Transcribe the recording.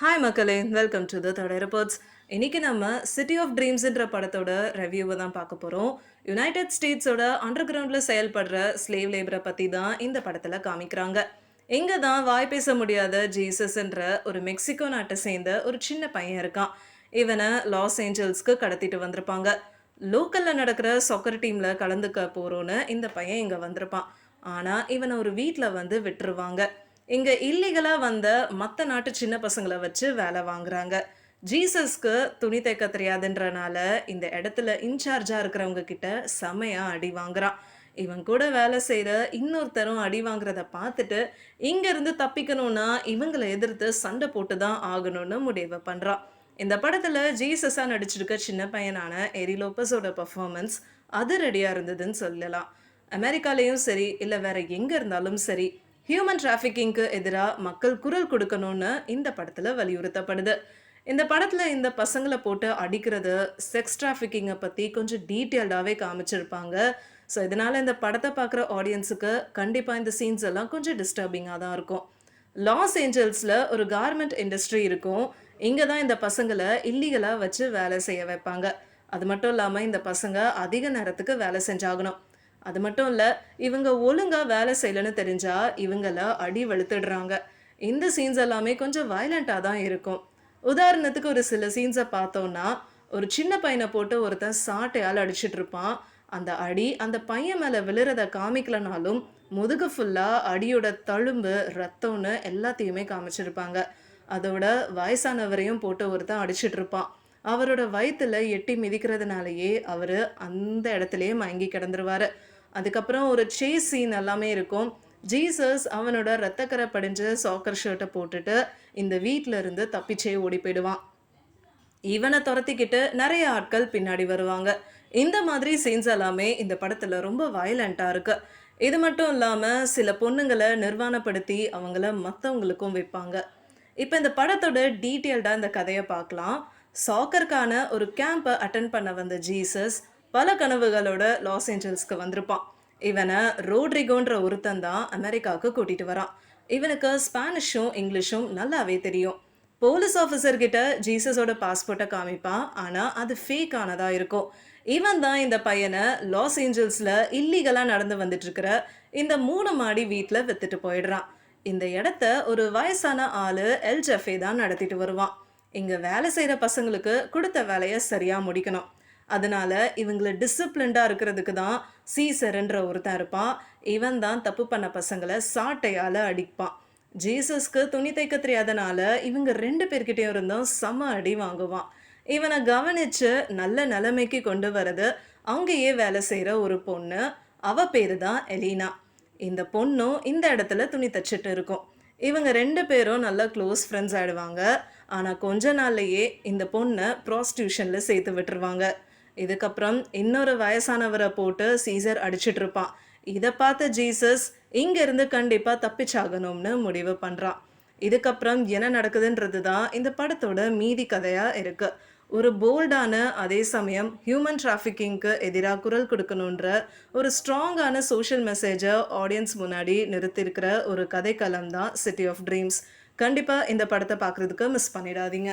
Hi மக்களே. Welcome to the third reports இன்றைக்கி நம்ம சிட்டி ஆஃப் ட்ரீம்ஸ்ன்ற படத்தோட ரிவ்யூவை தான் பார்க்க போகிறோம் யுனைடெட் ஸ்டேட்ஸோட அண்டர் கிரவுண்டில் செயல்படுற ஸ்லேவ் லேபரை பற்றி தான் இந்த படத்தில் காமிக்கிறாங்க. இங்கே தான் வாய் பேச முடியாத ஜீசஸ்ன்ற ஒரு மெக்சிகோ நாட்டை சேர்ந்த ஒரு சின்ன பையன் இருக்கான். இவனை லாஸ் ஏஞ்சல்ஸ்க்கு கடத்திட்டு வந்திருப்பாங்க. லோக்கலில் நடக்கிற சொக்கர் டீமில் கலந்துக்க போகிறோன்னு இந்த பையன் இங்கே வந்திருப்பான். ஆனால் இவனை ஒரு வீட்டில் வந்து விட்டுருவாங்க. இங்கே இல்லீகலாக வந்த மற்ற நாட்டு சின்ன பசங்களை வச்சு வேலை வாங்குறாங்க. ஜீசஸ்க்கு துணி தைக்க தெரியாதுன்றனால இந்த இடத்துல இன்சார்ஜாக இருக்கிறவங்க கிட்ட செமையாக அடி வாங்குறான். இவன் கூட வேலை செய்கிற இன்னொருத்தரும் அடி வாங்குறத பார்த்துட்டு இங்கேருந்து தப்பிக்கணும்னா இவங்களை எதிர்த்து சண்டை போட்டு தான் ஆகணும்னு முடிவு பண்ணுறான் இந்த படத்தில் ஜீசஸாக நடிச்சிருக்க சின்ன பையனான எரி லோப்பஸோட பர்ஃபார்மன்ஸ் அது ரெடியாக இருந்ததுன்னு சொல்லலாம். அமெரிக்காலேயும் சரி இல்லை வேற எங்கே இருந்தாலும் சரி ஹியூமன் டிராஃபிக்கிங்க்கு எதிராக மக்கள் குரல் கொடுக்கணும்னு இந்த படத்தில் வலியுறுத்தப்படுது. இந்த படத்தில் இந்த பசங்களை போட்டு அடிக்கிறது செக்ஸ் டிராஃபிக்கிங்கை பற்றி கொஞ்சம் டீட்டெயில்டாகவே காமிச்சிருப்பாங்க. ஸோ இதனால் இந்த படத்தை பார்க்குற ஆடியன்ஸுக்கு கண்டிப்பாக இந்த சீன்ஸ் எல்லாம் கொஞ்சம் டிஸ்டர்பிங்காக தான் இருக்கும். லாஸ் ஏஞ்சல்ஸில் ஒரு கார்மெண்ட் இண்டஸ்ட்ரி இருக்கும். இங்கே தான் இந்த பசங்களை இல்லீகலாக வச்சு வேலை செய்ய வைப்பாங்க. அது மட்டும் இல்லாமல் இந்த பசங்க அதிக நேரத்துக்கு வேலை செஞ்சாகணும். அது மட்டும் இல்லை இவங்க ஒழுங்காக வேலை செய்யலைன்னு தெரிஞ்சால் இவங்கள அடி வெளுத்துடுறாங்க. இந்த சீன்ஸ் எல்லாமே கொஞ்சம் வயலண்ட்டாக தான் இருக்கும். உதாரணத்துக்கு ஒரு சில சீன்ஸை பார்த்தோம்னா ஒரு சின்ன பையனை போட்டு ஒருத்தன் சாட்டையால் அடிச்சிட்டு இருப்பான். அந்த அடி அந்த பையன் மேலே விழுறத காமிக்கலனாலும் முதுகு ஃபுல்லாக அடியோட தழும்பு ரத்தம்னு எல்லாத்தையுமே காமிச்சிருப்பாங்க. அதோட வயசானவரையும் போட்டு ஒருத்தன் அடிச்சிட்டு இருப்பான். அவரோட வயிற்றுல எட்டி மிதிக்கிறதுனாலயே அவர் அந்த இடத்துலையே மயங்கி கிடந்துருவாரு. அதுக்கப்புறம் ஒரு சேஸ் சீன் எல்லாமே இருக்கும். ஜீசஸ் அவனோட ரத்தக்கரை படிஞ்ச சாக்கர் ஷர்ட்டை போட்டுட்டு இந்த வீட்டில் இருந்து தப்பிச்சே ஓடி போயிடுவான். இவனை துரத்திக்கிட்டு நிறைய ஆட்கள் பின்னாடி வருவாங்க. இந்த மாதிரி சீன்ஸ் எல்லாமே இந்த படத்தில் ரொம்ப வயலண்ட்டாக இருக்குது இது மட்டும் இல்லாமல் சில பொண்ணுங்களை நிர்வாணப்படுத்தி அவங்கள மற்றவங்களுக்கும் வைப்பாங்க. இப்போ இந்த படத்தோட டீட்டெயில்டாக இந்த கதையை பார்க்கலாம். சாக்கருக்கான ஒரு கேம்பை அட்டன் பண்ண வந்த ஜீசஸ் பல கனவுகளோட லாஸ் ஏஞ்சல்ஸ்க்கு வந்திருப்பான். இவனை ரோட்ரிகோன்ற ஒருத்தன் தான் அமெரிக்காவுக்கு கூட்டிகிட்டு வரான். இவனுக்கு ஸ்பானிஷும் இங்கிலீஷும் நல்லாவே தெரியும். போலீஸ் ஆஃபீஸர்கிட்ட ஜீசஸோட பாஸ்போர்ட்டை காமிப்பான். ஆனால் அது ஃபேக் இருக்கும். இவன் தான் இந்த பையனை லாஸ் ஏஞ்சல்ஸில் இல்லீகலாக நடந்து வந்துட்டுருக்கிற இந்த மூணு மாடி வீட்டில் வித்துட்டு போயிடுறான். இந்த இடத்த ஒரு வயசான ஆள் எல்ஜெஃபே தான் நடத்திட்டு வருவான். இங்கே வேலை செய்கிற பசங்களுக்கு கொடுத்த வேலையை சரியாக முடிக்கணும். அதனால் இவங்களை டிசிப்ளின்டாக இருக்கிறதுக்கு தான் சீசர்ன்ற ஒருத்தன் இருப்பான். இவன் தான் தப்பு பண்ண பசங்களை சாட்டையால் அடிப்பான். ஜீசஸ்க்கு துணி தைக்க தெரியாதனால இவங்க ரெண்டு பேர்கிட்டையும் இருந்தும் செம அடி வாங்குவான். இவனை கவனிச்சு நல்ல நிலைமைக்கு கொண்டு வரது அங்கேயே வேலை செய்கிற ஒரு பொண்ணு. அவ பேர் தான் எலீனா. இந்த பொண்ணும் இந்த இடத்துல துணி தச்சிட்டு இருக்கும். இவங்க ரெண்டு பேரும் நல்லா க்ளோஸ் ஃப்ரெண்ட்ஸ் ஆயிடுவாங்க. ஆனால் கொஞ்ச நாள்லையே இந்த பொண்ணை ப்ராஸ்டியூஷனில் சேர்த்து விட்டுருவாங்க. இதுக்கப்புறம் இன்னொரு வயசானவரை போட்டு சீசர் அடிச்சிட்டு இருப்பான் இதை பார்த்த ஜீசஸ் இங்கேருந்து கண்டிப்பாக தப்பிச்சாகணும்னு முடிவு பண்ணுறான் இதுக்கப்புறம் என்ன நடக்குதுன்றது தான் இந்த படத்தோட மீதி கதையாக இருக்குது ஒரு போல்டான அதே சமயம் ஹியூமன் டிராஃபிக்கிங்க்கு எதிராக குரல் கொடுக்கணுன்ற ஒரு ஸ்ட்ராங்கான சோஷியல் மெசேஜை ஆடியன்ஸ் முன்னாடி நிறுத்தியிருக்கிற ஒரு கதைக்களம் தான் சிட்டி ஆஃப் ட்ரீம்ஸ் கண்டிப்பாக இந்த படத்தை பார்க்குறதுக்கு மிஸ் பண்ணிடாதீங்க.